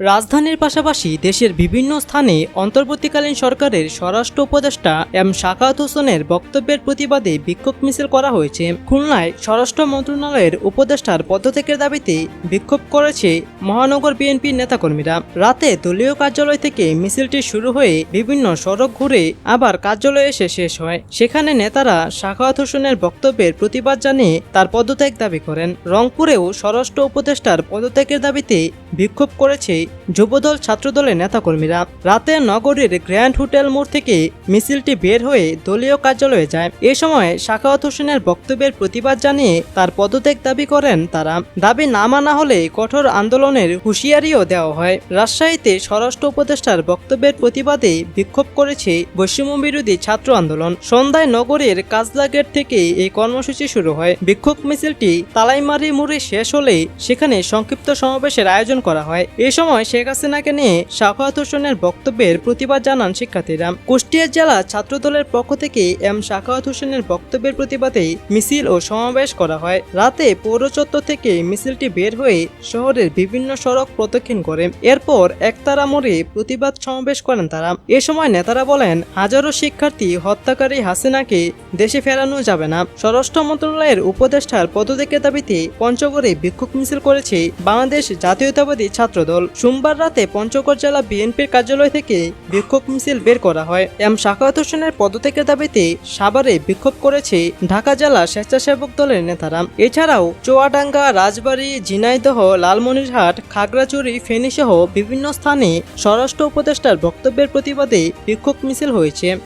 রাজধানীর পাশাপাশি দেশের বিভিন্ন স্থানে অন্তর্বর্তীকালীন সরকারের স্বরাষ্ট্র উপদেষ্টা এম শাকাত হোসেনের বক্তব্যের প্রতিবাদে বিক্ষোভ মিছিল করা হয়েছে। খুলনায় স্বরাষ্ট্র মন্ত্রণালয়ের উপদেষ্টার পদত্যাগের দাবিতে বিক্ষোভ করেছে মহানগর বিএনপির নেতাকর্মীরা। রাতে দলীয় কার্যালয় থেকে মিছিলটি শুরু হয়ে বিভিন্ন সড়ক ঘুরে আবার কার্যালয়ে এসে শেষ হয়। সেখানে নেতারা শাকাত হোসেনের বক্তব্যের প্রতিবাদ জানিয়ে তার পদত্যাগ দাবি করেন। রংপুরেও স্বরাষ্ট্র উপদেষ্টার পদত্যাগের দাবিতে বিক্ষোভ করেছে যুবদল, ছাত্রদলের নেতাকর্মীরা রাতে নগরীর গ্র্যান্ড হোটেল মোড় থেকে মিছিলটি বের হয়ে দলীয় কার্যালয়ে যায়। এ সময় শাখাওয়াত হোসেনের বক্তব্যের প্রতিবাদ জানিয়ে তার পদত্যাগ দাবি করেন তারা। দাবি না মানা হলে কঠোর আন্দোলনের হুঁশিয়ারিও দেওয়া হয়। রাজশাহীতে স্বরাষ্ট্র উপদেষ্টার বক্তব্যের প্রতিবাদে বিক্ষোভ করেছে বৈষম্য বিরোধী ছাত্র আন্দোলন। সন্ধ্যায় নগরের কাজলা গেট থেকে এই কর্মসূচি শুরু হয়। বিক্ষোভ মিছিলটি তালাইমারি মোড়ে শেষ হলে সেখানে সংক্ষিপ্ত সমাবেশের আয়োজন করা হয়। এ সময় শেখ হাসিনাকে নিয়ে শাফাত হোসেনের বক্তব্যের প্রতিবাদ জানান শিক্ষার্থীরা। কুষ্টিয়া জেলা ছাত্রদলের পক্ষ থেকে এম শাখাওয়াত হোসেনের বক্তব্যের প্রতিবাদে মিছিল ও সমাবেশ করা হয়। রাতে পৌর চত্বর থেকে মিছিলটি বের হয়ে শহরের বিভিন্ন সড়ক প্রদক্ষিণ করে। এরপর একতারা মোড়ে প্রতিবাদ সমাবেশ করেন তারা। এ সময় নেতারা বলেন, হাজারো শিক্ষার্থী হত্যাকারী হাসিনাকে দেশে ফেরানো যাবে না। স্বরাষ্ট্র মন্ত্রণালয়ের উপদেষ্টার পদত্যাগের দাবিতে পঞ্চগড়ে বিক্ষোভ মিছিল করেছে বাংলাদেশ জাতীয়তাবাদী ছাত্রদল। সোমবার রাতে পঞ্চগড় জেলা বিএনপির কার্যালয় থেকে বিক্ষোভ মিছিল বের করা হয়। এম শাখাত হোসেনের পদত্যাগের দাবিতে সাভারে বিক্ষোভ করেছে ঢাকা জেলা স্বেচ্ছাসেবক দলের নেতারা। এছাড়াও চোয়াডাঙ্গা, রাজবাড়ি, ঝিনাইদহ, লালমনিরহাট খাগড়াচুরি ফেনী সহ বিভিন্ন স্থানে স্বরাষ্ট্র উপদেষ্টার বক্তব্যের প্রতিবাদে বিক্ষোভ মিছিল হয়েছে।